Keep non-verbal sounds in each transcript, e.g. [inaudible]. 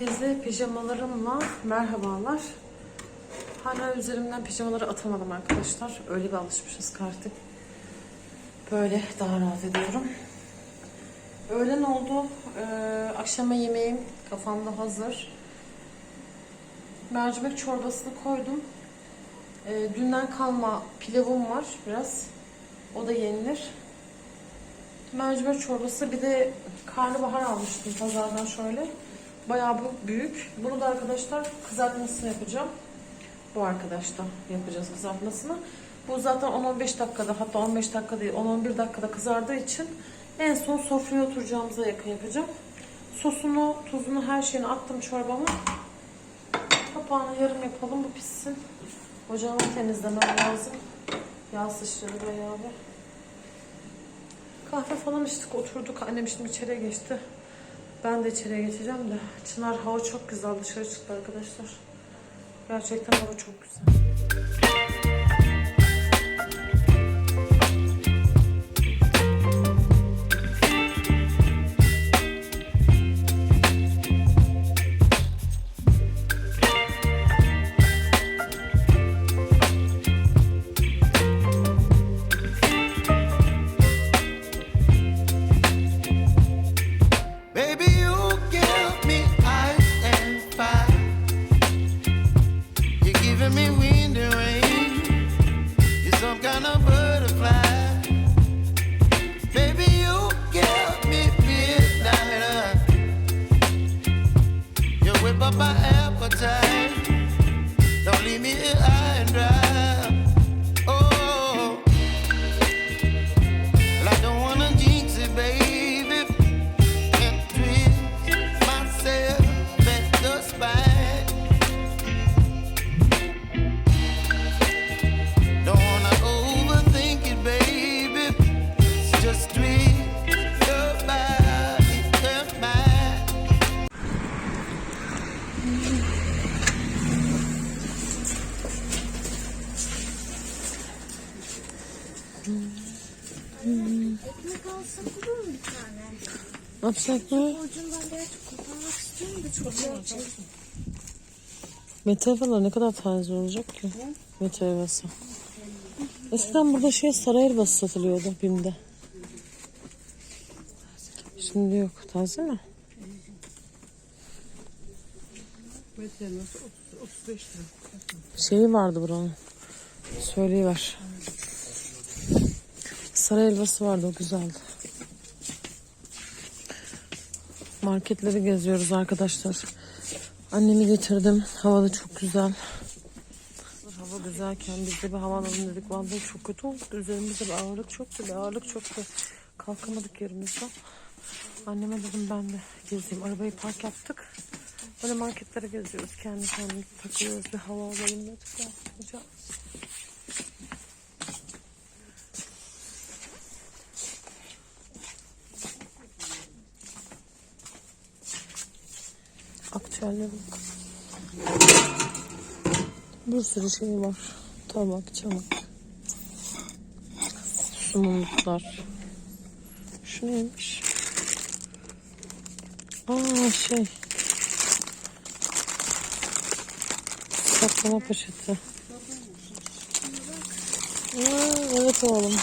Herkese pijamalarımla merhabalar. Hala üzerimden pijamaları atamadım arkadaşlar. Öyle bir alışmışız ki artık. Böyle daha rahat ediyorum. Öğlen oldu. Ee, akşama yemeğim kafamda hazır. Mercimek çorbasını koydum. Ee, dünden kalma pilavım var biraz. O da yenilir. Mercimek çorbası bir de karnabahar almıştım pazardan şöyle. Bayağı bu büyük. Bunu da arkadaşlar kızartmasını yapacağım. Bu arkadaşta yapacağız kızartmasını. Bu zaten 10-15 dakikada hatta 15 dakika değil 10-11 dakikada kızardığı için en son sofraya oturacağımıza yakın yapacağım. Sosunu, tuzunu, her şeyini attım çorbama. Kapağını yarım yapalım bu pişsin. Ocağımı temizlemem lazım. Yağ sıçradı bayağı bir. Kahve falan içtik oturduk. Annem şimdi içeriye geçti. Ben de içeriye geçeceğim de. Çınar hava çok güzel dışarı çıktı arkadaşlar. Gerçekten hava çok güzel. Ekmek alsak olur mu bir tane? Yapsak mı? Ucundan birazcık koparmak istiyorum da çok. Mete falan ne kadar taze olacak ki? Mete helvası. Eskiden burada şey saray helvası satılıyordu BİM'de. Şimdi yok. Taze mi? Şeyi vardı buranın. Söyleyiver. Saray helvası vardı o güzeldi. Marketleri geziyoruz arkadaşlar. Annemi getirdim. Hava da çok güzel. Hava güzelken biz de bir hava alalım dedik. Vallahi çok kötü oldu. Üzerimizde bir ağırlık çoktu. Bir ağırlık çoktu. Kalkamadık yerimizden. Anneme dedim ben de gezeyim. Arabayı park yaptık. Böyle marketlere geziyoruz. Kendi kendimize takılıyoruz. Bir hava alalım dedik. Yapacağız. Aktüellere bak. Bir sürü şey var. Tabak, çanak. Sunumluklar. Şu neymiş? Aa şey. Saklama poşeti. Aa, evet oğlum.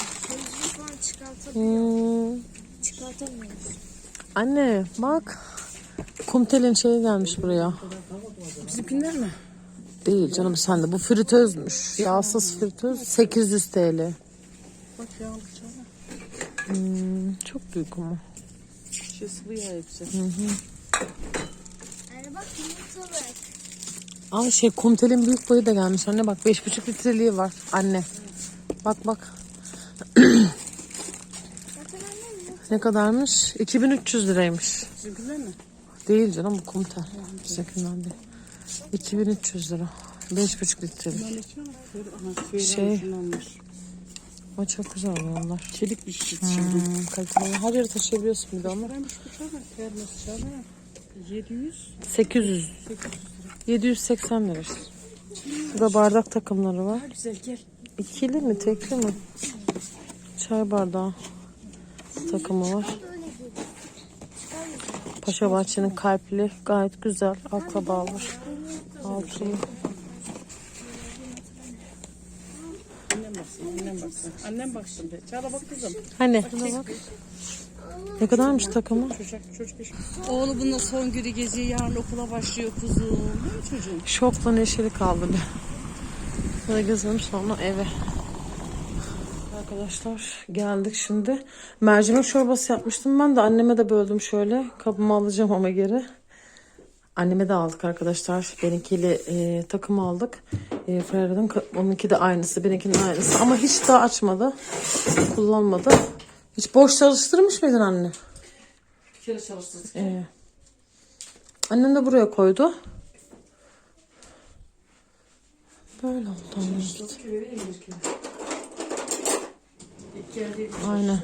Hmm. Anne bak. Kumtel'in şeyi gelmiş buraya. Bizimkiler mi? Değil canım sen de. Bu fritözmüş. Yağsız fritöz 800 TL. Bak yağlı. Hmm, çok büyük ama. Şey sıvı yağ hepsi. Yani bak yumurtalık. Aa şey Kumtel'in büyük boyu da gelmiş. Anne bak 5,5 litreliği var. Anne. Bak bak. Ne kadarmış? 2300 liraymış. Bizimkiler mi? Değil canım bu Kumtel. Bizimkinden değil. 2300 lira. 5,5 litrelik. Şey. Ama çok güzel onlar. Çelik bir şey. Hmm, kaliteli. Her yere taşıyabiliyorsun bir de ama. Paraymış bu çana. Termos çana. 700. 800. 780 lira. Burada bardak takımları var. Güzel gel. İkili mi tekli mi? Çay bardağı takımı var. Böyle Paşa Bahçe'nin kalpli gayet güzel. Akrabalar. Altılı. Annem bak şimdi. Çağla bak kızım. Hani? Bak. Ne kadarmış takımı? Çocuk, çocuk iş. Oğlu bununla son günü geziyor. Yarın okula başlıyor kuzum. Değil mi çocuğum? Şokla neşeli kaldı bir. Sonra gezelim sonra eve. Arkadaşlar geldik şimdi. Mercimek çorbası yapmıştım ben de anneme de böldüm şöyle. Kabımı alacağım ama geri. Anneme de aldık arkadaşlar. Benimkiyle e, takım aldık. E, Ferrari'nin ka- onunki de aynısı. Benimkinin aynısı. Ama hiç daha açmadı. Kullanmadı. Hiç boş çalıştırmış mıydın anne? Bir kere çalıştırdık. Ee, annem de buraya koydu. Böyle oldu annem işte. Kilo vereyim bir kilo. İlk geldiği Aynen.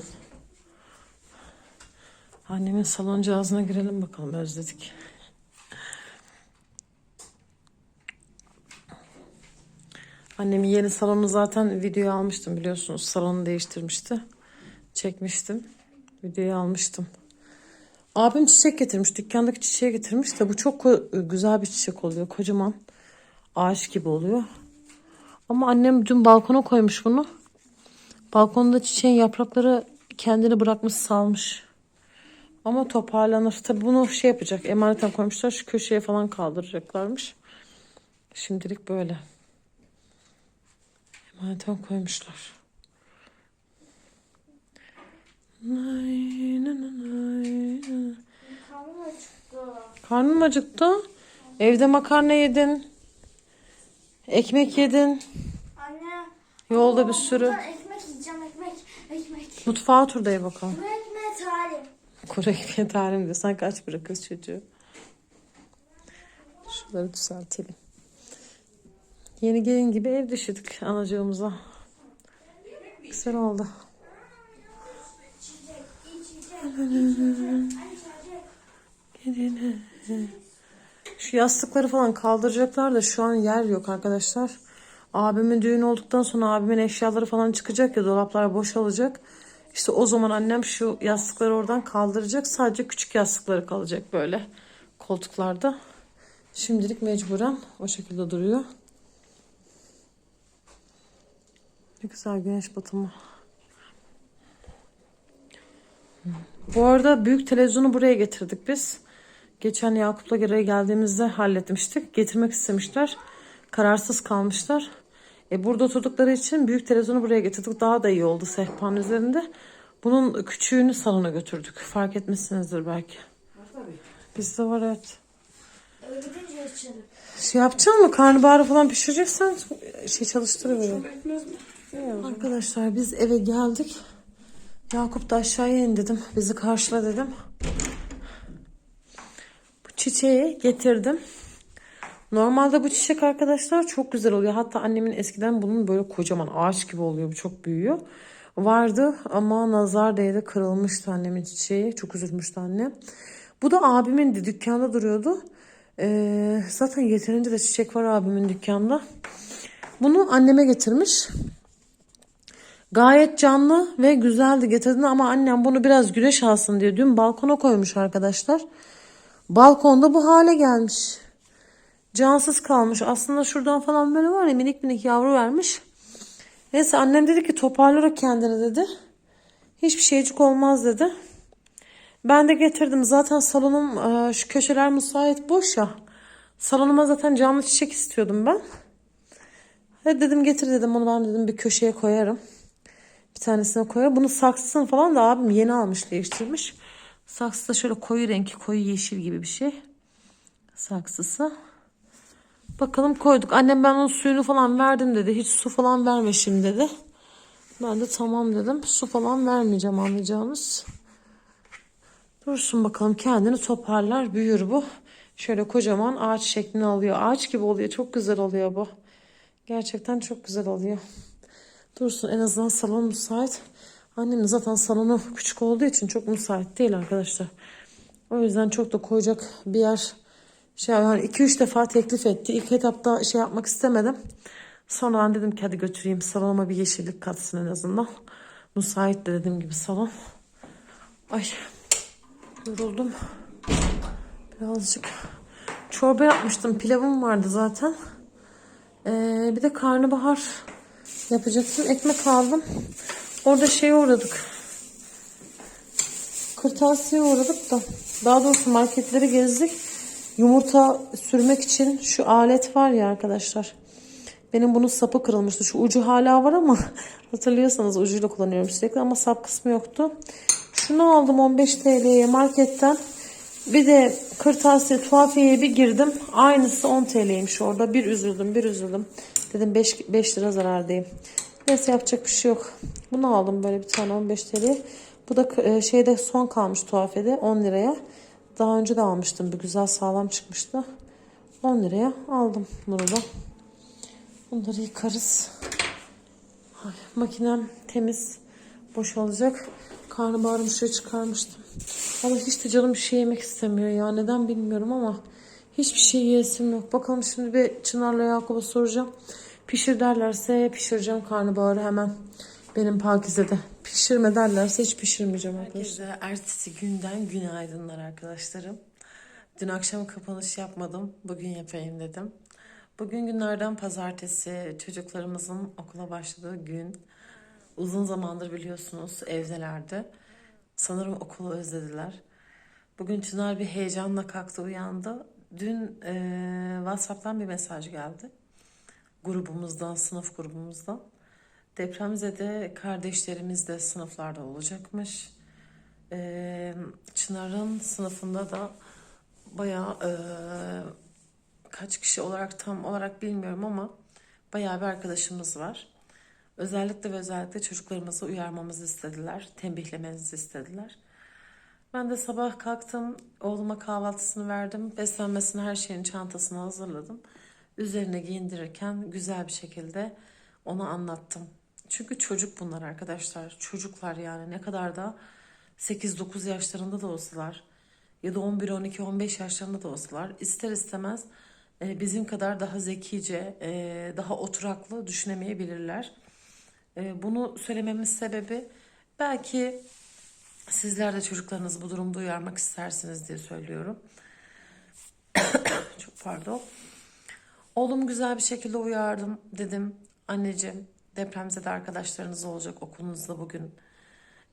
Annemin saloncağızına girelim bakalım özledik. Annemin yeni salonu zaten videoya almıştım biliyorsunuz. Salonu değiştirmişti. Çekmiştim. Videoyu almıştım. Abim çiçek getirmiş. Dükkandaki çiçeği getirmiş de bu çok ko- güzel bir çiçek oluyor. Kocaman. Ağaç gibi oluyor. Ama annem dün balkona koymuş bunu. Balkonda çiçeğin yaprakları kendini bırakmış salmış. Ama toparlanır. Tabi bunu şey yapacak. Emaneten koymuşlar. Şu köşeye falan kaldıracaklarmış. Şimdilik böyle. Emaneten koymuşlar. Karnım acıktı. Karnım acıktı. Evde makarna yedin. Ekmek yedin. Anne. Yolda bir sürü. Ekmek yiyeceğim ekmek. Ekmek. Mutfağa otur dayı bakalım. Bu ekmeğe talim. Kuru ekmeği talim diyor. Sanki aç bırakırız çocuğu. Şunları düzeltelim. Yeni gelin gibi ev düşürdük anacığımıza. Güzel oldu. Şu yastıkları falan kaldıracaklar da şu an yer yok arkadaşlar. Abimin düğün olduktan sonra abimin eşyaları falan çıkacak ya dolaplar boşalacak. İşte o zaman annem şu yastıkları oradan kaldıracak. Sadece küçük yastıkları kalacak böyle koltuklarda. Şimdilik mecburen o şekilde duruyor. Ne güzel güneş batımı. Bu arada büyük televizyonu buraya getirdik biz. Geçen Yakup'la geri geldiğimizde halletmiştik. Getirmek istemişler. Kararsız kalmışlar. E burada oturdukları için büyük televizyonu buraya getirdik. Daha da iyi oldu sehpanın üzerinde. Bunun küçüğünü salona götürdük. Fark etmişsinizdir belki. Bizde var evet. Şey yapacak mı? Karnabaharı falan pişireceksen şey çalıştırıveririm. Arkadaşlar biz eve geldik. Yakup da aşağıya in dedim. Bizi karşıla dedim. Bu çiçeği getirdim. Normalde bu çiçek arkadaşlar çok güzel oluyor. Hatta annemin eskiden bunun böyle kocaman ağaç gibi oluyor. Bu çok büyüyor. Vardı ama nazar değdi kırılmıştı annemin çiçeği. Çok üzülmüştü annem. Bu da abimin de dükkanda duruyordu. Ee, zaten yeterince de çiçek var abimin dükkanda. Bunu anneme getirmiş. Gayet canlı ve güzeldi getirdiğinde ama annem bunu biraz güneş alsın diye dün balkona koymuş arkadaşlar. Balkonda bu hale gelmiş. Cansız kalmış. Aslında şuradan falan böyle var ya minik minik yavru vermiş. Neyse annem dedi ki toparlar o kendini dedi. Hiçbir şeycik olmaz dedi. Ben de getirdim. Zaten salonum e, şu köşeler müsait boş ya. Salonuma zaten canlı çiçek istiyordum ben. Hadi dedim getir dedim onu ben dedim bir köşeye koyarım. Bir tanesine koyarım. Bunu saksısını falan da abim yeni almış değiştirmiş. Saksı da şöyle koyu renk koyu yeşil gibi bir şey. Saksısı. Bakalım koyduk. Annem ben onun suyunu falan verdim dedi. Hiç su falan verme şimdi dedi. Ben de tamam dedim. Su falan vermeyeceğim anlayacağınız. Dursun bakalım kendini toparlar büyür bu. Şöyle kocaman ağaç şeklini alıyor. Ağaç gibi oluyor. Çok güzel oluyor bu. Gerçekten çok güzel oluyor. Dursun en azından salon müsait. Annemin zaten salonu küçük olduğu için çok müsait değil arkadaşlar. O yüzden çok da koyacak bir yer şey yani 2-3 defa teklif etti. İlk etapta şey yapmak istemedim. Sonradan dedim ki hadi götüreyim salonuma bir yeşillik katsın en azından. Müsait de dediğim gibi salon. Ay yoruldum. Birazcık çorba yapmıştım. Pilavım vardı zaten. Ee, bir de karnabahar yapacaktım. Ekmek aldım. Orada şeye uğradık. Kırtasiye uğradık da. Daha doğrusu marketleri gezdik. Yumurta sürmek için şu alet var ya arkadaşlar. Benim bunun sapı kırılmıştı. Şu ucu hala var ama [laughs] hatırlıyorsanız ucuyla kullanıyorum sürekli ama sap kısmı yoktu. Şunu aldım 15 TL'ye marketten. Bir de kırtasiye tuhafiyeye bir girdim. Aynısı 10 TL'ymiş orada. Bir üzüldüm bir üzüldüm. Dedim 5, 5 lira zarardayım. Neyse yapacak bir şey yok. Bunu aldım böyle bir tane 15 TL. Bu da e, şeyde son kalmış tuhafiyede 10 liraya. Daha önce de almıştım. Bir güzel sağlam çıkmıştı. 10 liraya aldım da. Bunları yıkarız. Ay, makinem temiz. Boşalacak. Karnabaharımı şuraya çıkarmıştım. Ama hiç de canım bir şey yemek istemiyor ya. Neden bilmiyorum ama hiçbir şey yiyesim yok. Bakalım şimdi bir Çınar'la Yakup'a soracağım. Pişir derlerse pişireceğim karnabaharı hemen. Benim Pakize'de. Pişirme derlerse hiç pişirmeyeceğim arkadaşlar. Herkese ertesi günden günaydınlar arkadaşlarım. Dün akşam kapanış yapmadım. Bugün yapayım dedim. Bugün günlerden pazartesi çocuklarımızın okula başladığı gün. Uzun zamandır biliyorsunuz evdelerdi. Sanırım okulu özlediler. Bugün Çınar bir heyecanla kalktı uyandı. Dün eee, WhatsApp'tan bir mesaj geldi. Grubumuzdan, sınıf grubumuzdan. Depremzede kardeşlerimiz de sınıflarda olacakmış. Eee, Çınar'ın sınıfında da bayağı eee, kaç kişi olarak tam olarak bilmiyorum ama bayağı bir arkadaşımız var. Özellikle ve özellikle çocuklarımızı uyarmamızı istediler, tembihlemenizi istediler. Ben de sabah kalktım, oğluma kahvaltısını verdim, beslenmesini her şeyin çantasına hazırladım. Üzerine giyindirirken güzel bir şekilde ona anlattım. Çünkü çocuk bunlar arkadaşlar, çocuklar yani ne kadar da 8-9 yaşlarında da olsalar ya da 11, 12, 15 yaşlarında da olsalar ister istemez e, bizim kadar daha zekice, e, daha oturaklı düşünemeyebilirler. E, Bunu söylememin sebebi belki sizler de çocuklarınızı bu durumda uyarmak istersiniz diye söylüyorum. [coughs] Çok pardon. Oğlum güzel bir şekilde uyardım. Dedim anneciğim depremzede arkadaşlarınız olacak okulunuzda bugün.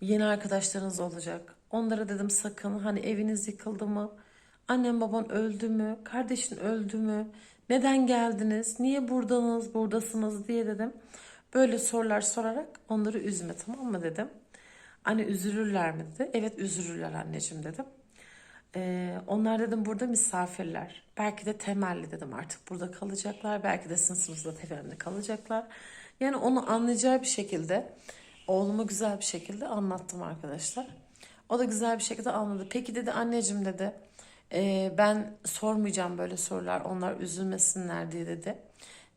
Yeni arkadaşlarınız olacak. Onlara dedim sakın hani eviniz yıkıldı mı? Annem baban öldü mü? Kardeşin öldü mü? Neden geldiniz? Niye buradanız, buradasınız diye dedim. Böyle sorular sorarak onları üzme tamam mı dedim. Anne üzülürler mi dedi. Evet üzülürler anneciğim dedim. Ee, onlar dedim burada misafirler. Belki de temelli dedim artık burada kalacaklar. Belki de sınıfımızda temelli kalacaklar. Yani onu anlayacağı bir şekilde oğluma güzel bir şekilde anlattım arkadaşlar. O da güzel bir şekilde anladı. Peki dedi anneciğim dedi. "ee, ben sormayacağım böyle sorular onlar üzülmesinler diye dedi.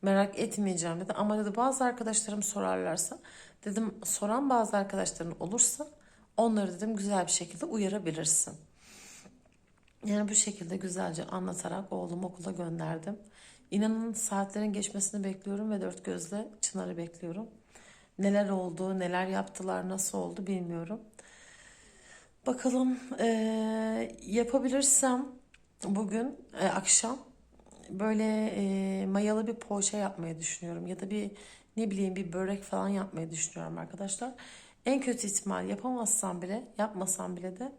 Merak etmeyeceğim dedi. Ama dedi bazı arkadaşlarım sorarlarsa dedim soran bazı arkadaşların olursa onları dedim güzel bir şekilde uyarabilirsin. Yani bu şekilde güzelce anlatarak oğlumu okula gönderdim. İnanın saatlerin geçmesini bekliyorum ve dört gözle Çınar'ı bekliyorum. Neler oldu, neler yaptılar, nasıl oldu bilmiyorum. Bakalım eee, yapabilirsem bugün e, akşam böyle e, mayalı bir poğaça yapmayı düşünüyorum. Ya da bir ne bileyim bir börek falan yapmayı düşünüyorum arkadaşlar. En kötü ihtimal yapamazsam bile, yapmasam bile de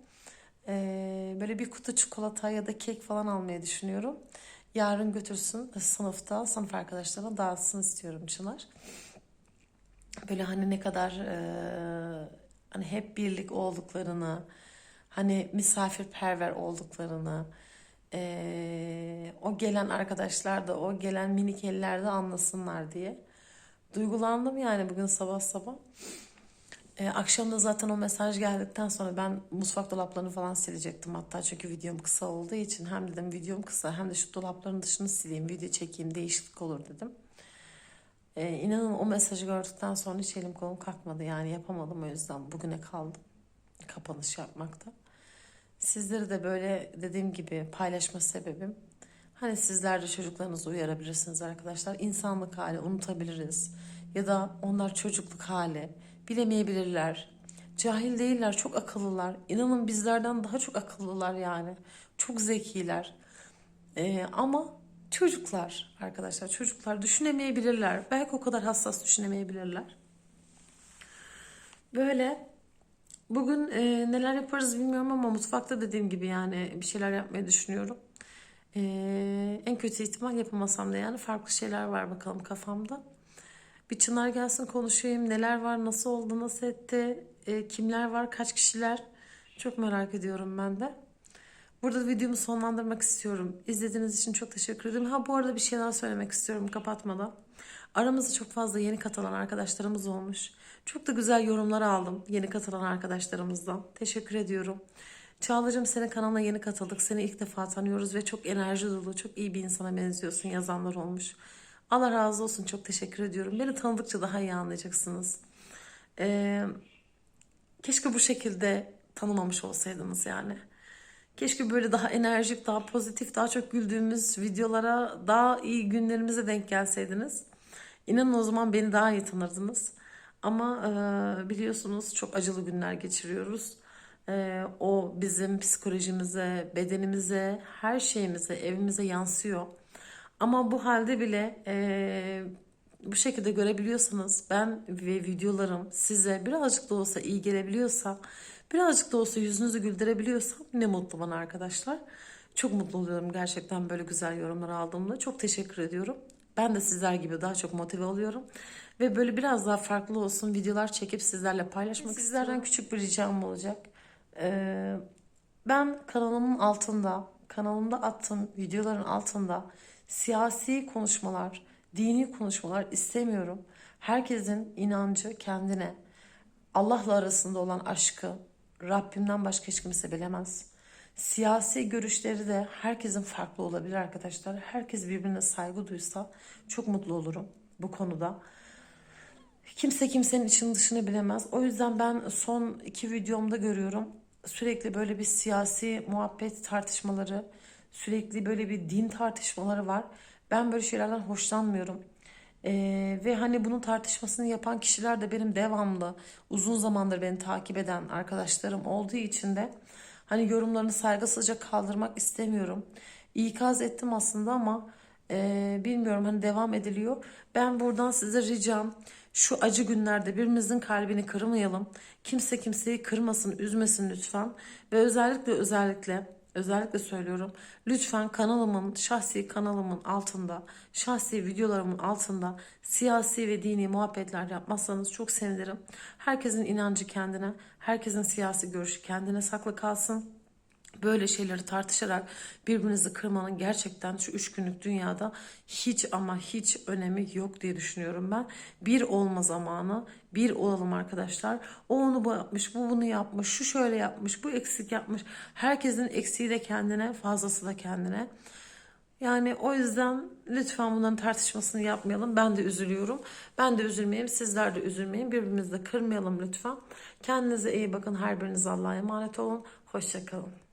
ee, böyle bir kutu çikolata ya da kek falan almayı düşünüyorum. Yarın götürsün sınıfta, sınıf arkadaşlarına dağıtsın istiyorum Çınar. Böyle hani ne kadar e, hani hep birlik olduklarını, hani misafirperver olduklarını, e, o gelen arkadaşlar da o gelen minik eller de anlasınlar diye. Duygulandım yani bugün sabah sabah. Ee, akşam da zaten o mesaj geldikten sonra ben mutfak dolaplarını falan silecektim hatta çünkü videom kısa olduğu için hem dedim videom kısa hem de şu dolapların dışını sileyim video çekeyim değişiklik olur dedim. Ee, inanın o mesajı gördükten sonra hiç elim kolum kalkmadı yani yapamadım o yüzden bugüne kaldım kapanış yapmakta. Sizleri de böyle dediğim gibi paylaşma sebebim hani sizler de çocuklarınızı uyarabilirsiniz arkadaşlar. İnsanlık hali unutabiliriz ya da onlar çocukluk hali bilemeyebilirler. Cahil değiller, çok akıllılar. İnanın bizlerden daha çok akıllılar yani. Çok zekiler. Ee, ama çocuklar arkadaşlar çocuklar düşünemeyebilirler. Belki o kadar hassas düşünemeyebilirler. Böyle bugün e, neler yaparız bilmiyorum ama mutfakta dediğim gibi yani bir şeyler yapmayı düşünüyorum. Ee, en kötü ihtimal yapamasam da yani farklı şeyler var bakalım kafamda. Bir Çınar gelsin konuşayım. Neler var, nasıl oldu, nasıl etti, e, kimler var, kaç kişiler. Çok merak ediyorum ben de. Burada videomu sonlandırmak istiyorum. İzlediğiniz için çok teşekkür ederim. Ha bu arada bir şey daha söylemek istiyorum kapatmadan. Aramızda çok fazla yeni katılan arkadaşlarımız olmuş. Çok da güzel yorumlar aldım yeni katılan arkadaşlarımızdan. Teşekkür ediyorum. Çağla'cığım senin kanalına yeni katıldık. Seni ilk defa tanıyoruz ve çok enerji dolu, çok iyi bir insana benziyorsun yazanlar olmuş. Allah razı olsun çok teşekkür ediyorum. Beni tanıdıkça daha iyi anlayacaksınız. Ee, keşke bu şekilde tanımamış olsaydınız yani. Keşke böyle daha enerjik, daha pozitif, daha çok güldüğümüz videolara, daha iyi günlerimize denk gelseydiniz. İnanın o zaman beni daha iyi tanırdınız. Ama e, biliyorsunuz çok acılı günler geçiriyoruz. E, o bizim psikolojimize, bedenimize, her şeyimize, evimize yansıyor. Ama bu halde bile e, bu şekilde görebiliyorsanız ben ve videolarım size birazcık da olsa iyi gelebiliyorsa, birazcık da olsa yüzünüzü güldürebiliyorsam ne mutlu bana arkadaşlar. Çok mutlu oluyorum gerçekten böyle güzel yorumlar aldığımda. Çok teşekkür ediyorum. Ben de sizler gibi daha çok motive oluyorum. Ve böyle biraz daha farklı olsun videolar çekip sizlerle paylaşmak Sizlerden küçük bir ricam olacak. Ee, ben kanalımın altında, kanalımda attığım videoların altında siyasi konuşmalar, dini konuşmalar istemiyorum. Herkesin inancı kendine, Allah'la arasında olan aşkı Rabbimden başka hiç kimse bilemez. Siyasi görüşleri de herkesin farklı olabilir arkadaşlar. Herkes birbirine saygı duysa çok mutlu olurum bu konuda. Kimse kimsenin için dışını bilemez. O yüzden ben son iki videomda görüyorum. Sürekli böyle bir siyasi muhabbet tartışmaları, sürekli böyle bir din tartışmaları var. Ben böyle şeylerden hoşlanmıyorum. Ee, ve hani bunun tartışmasını yapan kişiler de benim devamlı uzun zamandır beni takip eden arkadaşlarım olduğu için de hani yorumlarını saygısızca kaldırmak istemiyorum. İkaz ettim aslında ama e, bilmiyorum hani devam ediliyor. Ben buradan size ricam şu acı günlerde birbirimizin kalbini kırmayalım. Kimse kimseyi kırmasın, üzmesin lütfen. Ve özellikle özellikle özellikle söylüyorum. Lütfen kanalımın, şahsi kanalımın altında, şahsi videolarımın altında siyasi ve dini muhabbetler yapmazsanız çok sevinirim. Herkesin inancı kendine, herkesin siyasi görüşü kendine saklı kalsın. Böyle şeyleri tartışarak birbirinizi kırmanın gerçekten şu üç günlük dünyada hiç ama hiç önemi yok diye düşünüyorum ben. Bir olma zamanı, bir olalım arkadaşlar. O onu bu yapmış, bu bunu yapmış, şu şöyle yapmış, bu eksik yapmış. Herkesin eksiği de kendine, fazlası da kendine. Yani o yüzden lütfen bunların tartışmasını yapmayalım. Ben de üzülüyorum. Ben de üzülmeyeyim. Sizler de üzülmeyin. Birbirimizi de kırmayalım lütfen. Kendinize iyi bakın. Her biriniz Allah'a emanet olun. Hoşçakalın.